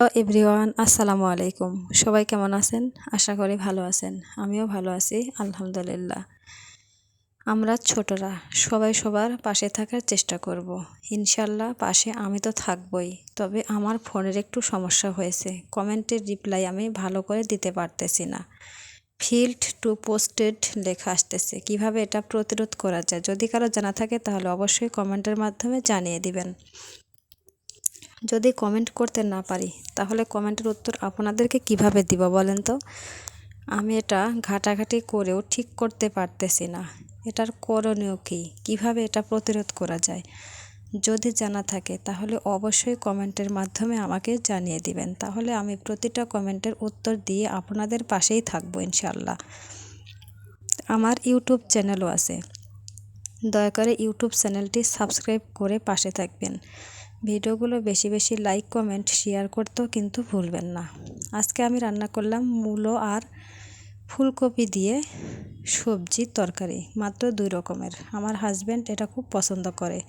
Hello everyone আসসালামু আলাইকুম সবাই কেমন আছেন? আশা করি ভালো আছেন। আমিও ভালো আছি, আলহামদুলিল্লাহ। আমরা ছোটরা, সবাই সবার পাশে থাকার চেষ্টা করব। ইনশাল্লাহ পাশে আমি তো থাকবই। তবে আমার ফোনের একটু সমস্যা হয়েছে। কমেন্টের রিপ্লাই আমি ভালো করে দিতে পারতেছি না। ফিল্ড টু পোস্টেড লেখা আসতেছে। কীভাবে এটা প্রতিরোধ করা যায়? যদি কারও জানা থাকে তাহলে অবশ্যই কমেন্টের মাধ্যমে জানিয়ে দিবেন। যদি কমেন্ট করতে না পারি, তাহলে কমেন্টের উত্তর আপনাদেরকে কীভাবে দিব বলেন তো? আমি এটা ঘাটাঘাটি করেও ঠিক করতে পারতেছি না। এটার করণীয় কী? কীভাবে এটা প্রতিরোধ করা যায়? যদি জানা থাকে, তাহলে অবশ্যই কমেন্টের মাধ্যমে আমাকে জানিয়ে দিবেন। তাহলে আমি প্রতিটা কমেন্টের উত্তর দিয়ে আপনাদের পাশেই থাকব ইনশাল্লাহ আমার ইউটিউব চ্যানেলও আছে। দয়া করে ইউটিউব চ্যানেলটি সাবস্ক্রাইব করে পাশে থাকবেন। ভিডিওগুলো বেশি বেশি লাইক কমেন্ট শেয়ার করতেও কিন্তু ভুলবেন না। আজকে আমি রান্না করলাম মূলো আর ফুলকপি দিয়ে সবজি তরকারি, মাত্র দুই রকমের। আমার হাজব্যান্ড এটা খুব পছন্দ করে।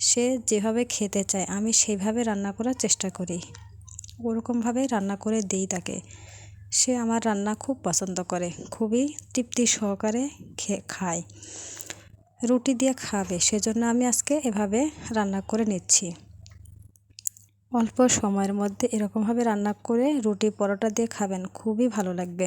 সে যেভাবে খেতে চায়, আমি সেইভাবে রান্না করার চেষ্টা করি। ওরকমভাবে রান্না করে দিই তাকে। সে আমার রান্না খুব পছন্দ করে, খুবই তৃপ্তি সহকারে খায়। রুটি দিয়ে খাবে, সেজন্য আমি আজকে এভাবে রান্না করে নিচ্ছি। অল্প সময়ের মধ্যে এরকমভাবে রান্না করে রুটি পরোটা দিয়ে খাবেন খুবই ভালো লাগবে।